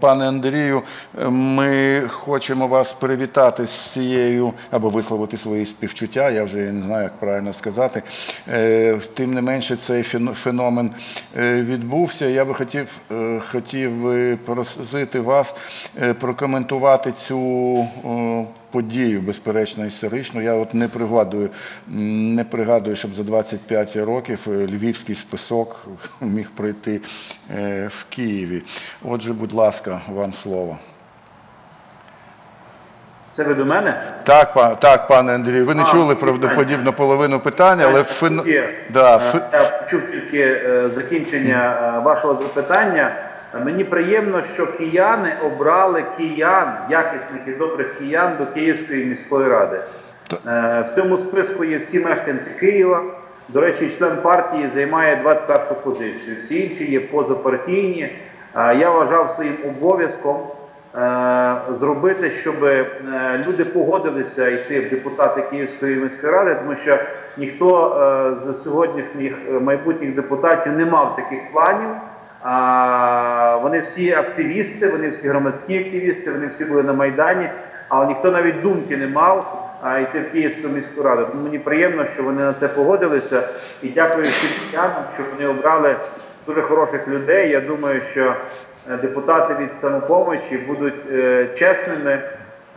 Пане Андрію, ми хочемо вас привітати з цією або висловити свої співчуття. Я вже не знаю, як правильно сказати. Е, Тим не менше, цей фен- феномен е, відбувся. Я би хотів, е, хотів би просити вас е, прокоментувати цю е, подію, безперечно, історичну. Я от не пригадую, не пригадую, щоб за 25 років е, львівський список міг пройти е, в Києві. Отже, будь ласка, вам слово. Це ви до мене? Так, па- так, пане Андрію, ви не А, чули правдоподібно половину питання, але фен... Є. да, Е, фе- Я почув тільки закінчення вашого запитання. Мені приємно, що кияни обрали киян, якісних і добрих киян до Київської міської ради. Е, В цьому списку є всі мешканці Києва. До речі, член партії займає 21 позицію. Всі інші є позапартійні. Я вважав своїм обов'язком е, зробити, щоб е, люди погодилися йти в депутати Київської міської ради, тому що ніхто з сьогоднішніх майбутніх депутатів не мав таких планів. Вони всі активісти, вони всі громадські активісти, вони всі були на Майдані, але ніхто навіть думки не мав йти в Київську міську раду. Тому мені приємно, що вони на це погодилися. І дякую всім киянам, що вони обрали дуже хороших людей. Я думаю, що е, депутати від самопомочі будуть е, чесними,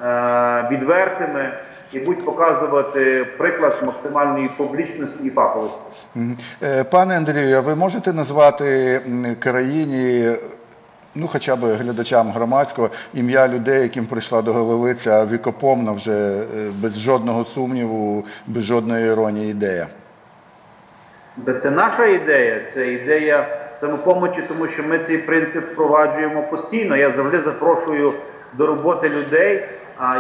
е, відвертими і будуть показувати приклад максимальної публічності і фаховості. Е, Пане Андрію, а ви можете назвати країні, ну хоча б глядачам громадського, ім'я людей, яким прийшла до голови ця вікопомна вже е, без жодного сумніву, без жодної іронії ідея? Та це наша ідея, це ідея самопомочі, тому що ми цей принцип впроваджуємо постійно. Я завжди запрошую до роботи людей,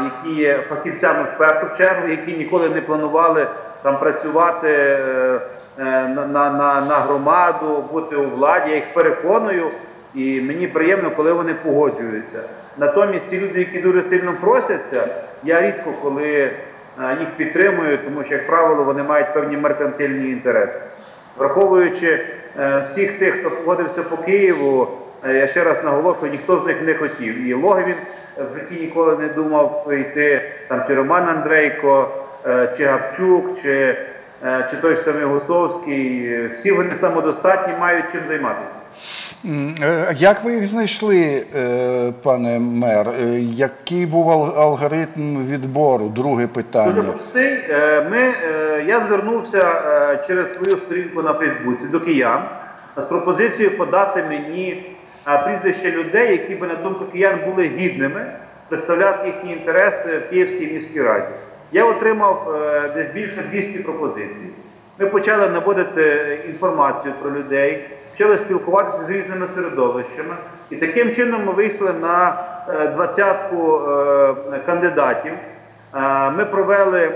які є фахівцями в першу чергу, які ніколи не планували там працювати е, на, на, на, на громаду, бути у владі. Я їх переконую, і мені приємно, коли вони погоджуються. Натомість ті люди, які дуже сильно просяться, я рідко коли е, їх підтримую, тому що, як правило, вони мають певні меркантильні інтереси. Враховуючи е, всіх тих, хто погодився по Києву, е, я ще раз наголошую, ніхто з них не хотів. І Логвін е, в житті ніколи не думав йти, там, чи Роман Андрейко, е, чи Гапчук, чи, е, чи той ж самий Гусовський. Е, Всі вони самодостатні, мають чим займатися. Е, Як ви їх знайшли, е, пане мер? Е, Який був ал- алгоритм відбору? Друге Дуже питання. простий. Е, Ми, е, я звернувся е, через свою сторінку на Фейсбуці до киян з пропозицією подати мені е, прізвища людей, які би на думку киян були гідними представляти їхні інтереси в Київській міській раді. Я отримав е, десь більше 200 пропозицій. Ми почали наводити інформацію про людей, почали спілкуватися з різними середовищами. І таким чином ми вийшли на е, двадцятку е, кандидатів. Ми провели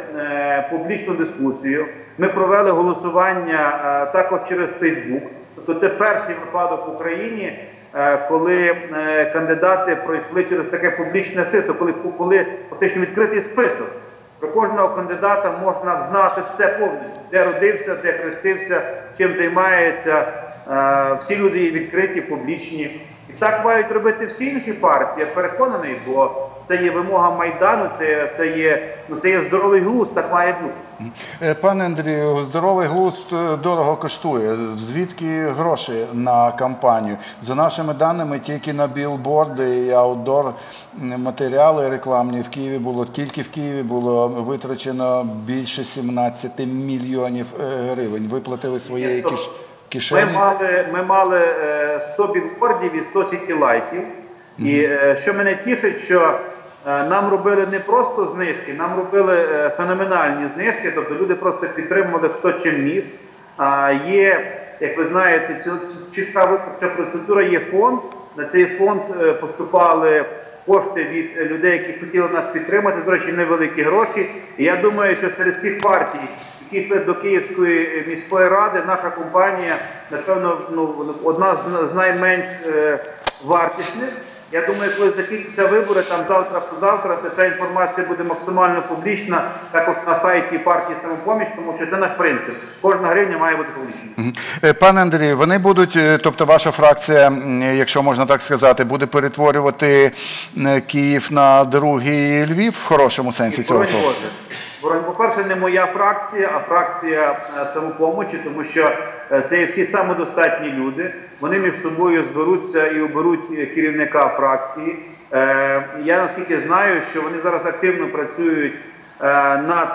публічну дискусію, ми провели голосування також через Фейсбук. Тобто це перший випадок в Україні, коли кандидати пройшли через таке публічне сито, коли, коли фактично відкритий список. Про кожного кандидата можна знати все повністю, де родився, де хрестився, чим займається. Е, Всі люди є відкриті, публічні. І так мають робити всі інші партії, я переконаний, бо це є вимога Майдану, це, це, є, ну, це є здоровий глузд, так має бути. Е, Пане Андрію, здоровий глузд е, дорого коштує. Звідки гроші на кампанію? За нашими даними, тільки на білборди і аутдор матеріали рекламні в Києві було тільки в Києві було витрачено більше 17 мільйонів е, гривень. Виплатили своєї киш... Ми мали, ми мали е, 100 білбордів і 100 сітілайтів. І що мене тішить, що нам робили не просто знижки, нам робили е, феноменальні знижки, тобто люди просто підтримували хто чим міг. Є, як ви знаєте, чітка виборча процедура, є фонд. На цей фонд е, поступали кошти від е, людей, які хотіли нас підтримати. До речі, невеликі гроші. І я думаю, що серед всіх партій, які йшли до Київської міської ради, наша компанія, напевно, ну, одна з, найменш е, вартісних. Я думаю, коли закінчаться вибори, там завтра позавтра, це ця інформація буде максимально публічна, також на сайті партії самопоміч, тому що це наш принцип. Кожна гривня має бути публічною. Е, Пане Андрію, вони будуть, е, тобто ваша фракція, якщо можна так сказати, буде перетворювати е, Київ на другий Львів в хорошому сенсі цього Боронь слова? По-перше, не моя фракція, а фракція е, самопомочі, тому що е, це є всі самодостатні люди. Вони між собою зберуться і оберуть е, керівника фракції. Я наскільки знаю, що вони зараз активно працюють над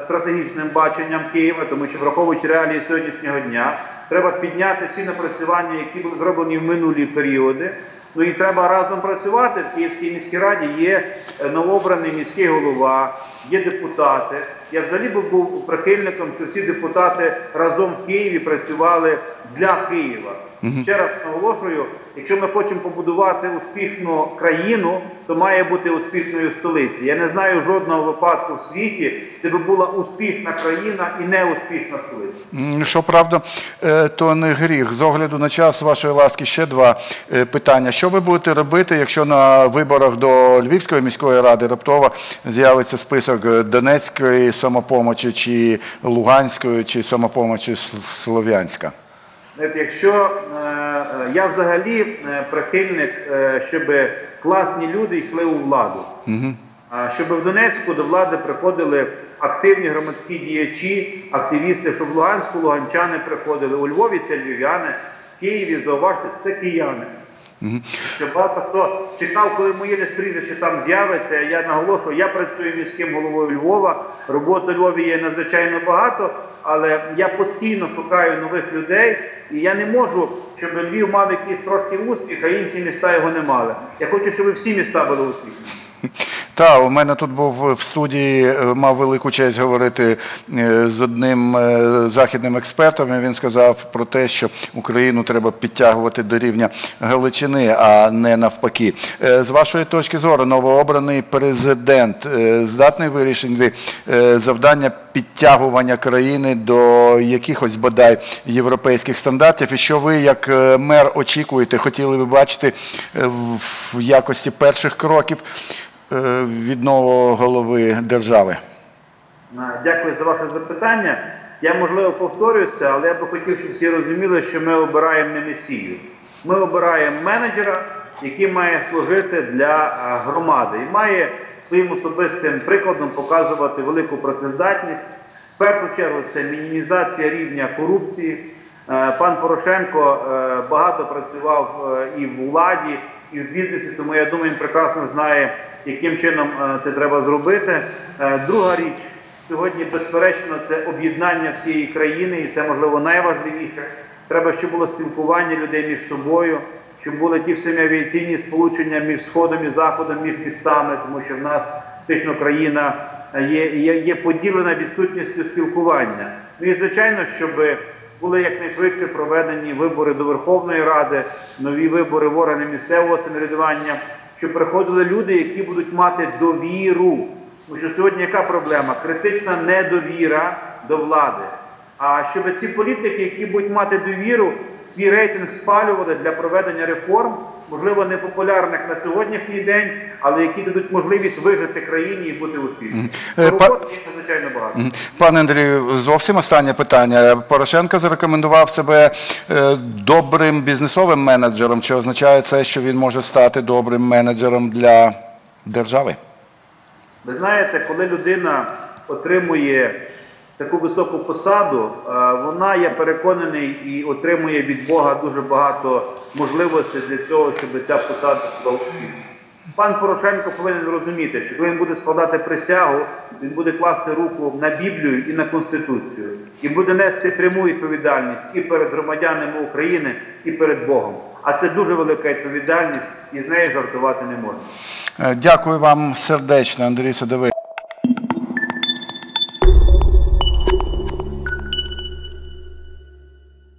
стратегічним баченням Києва, тому що враховуючи реалії сьогоднішнього дня, треба підняти всі напрацювання, які були зроблені в минулі періоди. Ну і треба разом працювати. В Київській міській раді є е, новообраний міський голова, є депутати. Я взагалі був прихильником, що всі депутати разом в Києві працювали для Києва. Ще раз наголошую, якщо ми хочемо побудувати успішну країну, то має бути успішною столиця. Я не знаю жодного випадку в світі, де би була успішна країна і неуспішна столиця. Щоправда, е, то не гріх. З огляду на час вашої ласки ще два е, питання. Що ви будете робити, якщо на виборах до Львівської міської ради раптово з'явиться список е, Донецької самопомочі, чи Луганської, чи самопомочі Слов'янська? Якщо я взагалі е, прихильник, е, щоб класні люди йшли у владу, А щоб в Донецьку до влади приходили активні громадські діячі, активісти, щоб в Луганську луганчани приходили, у Львові це львів'яни, в Києві зауважте, це кияни. Що багато хто чекав, коли моє десь прізвище там з'явиться. Я наголошую, я працюю міським головою Львова. Роботи Львові є надзвичайно багато, але я постійно шукаю нових людей, і я не можу, щоб Львів мав якийсь трошки успіх, а інші міста його не мали. Я хочу, щоб всі міста були успішні. Та, у мене тут був в студії, е, мав велику честь говорити е, з одним е, західним експертом. і Він сказав про те, що Україну треба підтягувати до рівня Галичини, а не навпаки. Е, З вашої точки зору, новообраний президент е, здатний вирішити е, завдання підтягування країни до якихось бодай європейських стандартів. І що ви, як е, мер, очікуєте, хотіли би бачити е, в якості перших кроків? Е, від нового голови держави. Дякую за ваше запитання. Я можливо повторююся, але я би хотів, щоб всі розуміли, що ми обираємо не месію. Ми обираємо менеджера, який має служити для громади і має своїм особистим прикладом показувати велику працездатність. В першу чергу це мінімізація рівня корупції. Е, Пан Порошенко е, багато працював і в владі, і в бізнесі, тому я думаю, він прекрасно знає, яким чином е, це треба зробити. Е, Друга річ сьогодні, безперечно, це об'єднання всієї країни, і це можливо найважливіше. Треба, щоб було спілкування людей між собою, щоб були ті самі авіаційні сполучення між сходом і заходом, між містами, тому що в нас фактично країна є, є, є поділена відсутністю спілкування. Ну і звичайно, щоб були якнайшвидше проведені вибори до Верховної Ради, нові вибори в органи місцевого самоврядування, щоб приходили люди, які будуть мати довіру. Тому що сьогодні яка проблема? Критична недовіра до влади. А щоб ці політики, які будуть мати довіру, свій рейтинг спалювали для проведення реформ, можливо, непопулярних на сьогоднішній день, але які дадуть можливість вижити країні і бути успішними. Е, Роботи є надзвичайно багато. Пане Андрію, зовсім останнє питання. Порошенко зарекомендував себе е, добрим бізнесовим менеджером. Чи означає це, що він може стати добрим менеджером для держави? Ви знаєте, коли людина отримує таку високу посаду, е, вона, я переконаний, і отримує від Бога дуже багато можливостей для цього, щоб ця посада була. Пан Порошенко повинен розуміти, що коли він буде складати присягу, він буде класти руку на Біблію і на Конституцію, і буде нести пряму відповідальність і перед громадянами України, і перед Богом. А це дуже велика відповідальність, і з нею жартувати не можна. Е, Дякую вам сердечно, Андрій Садовий.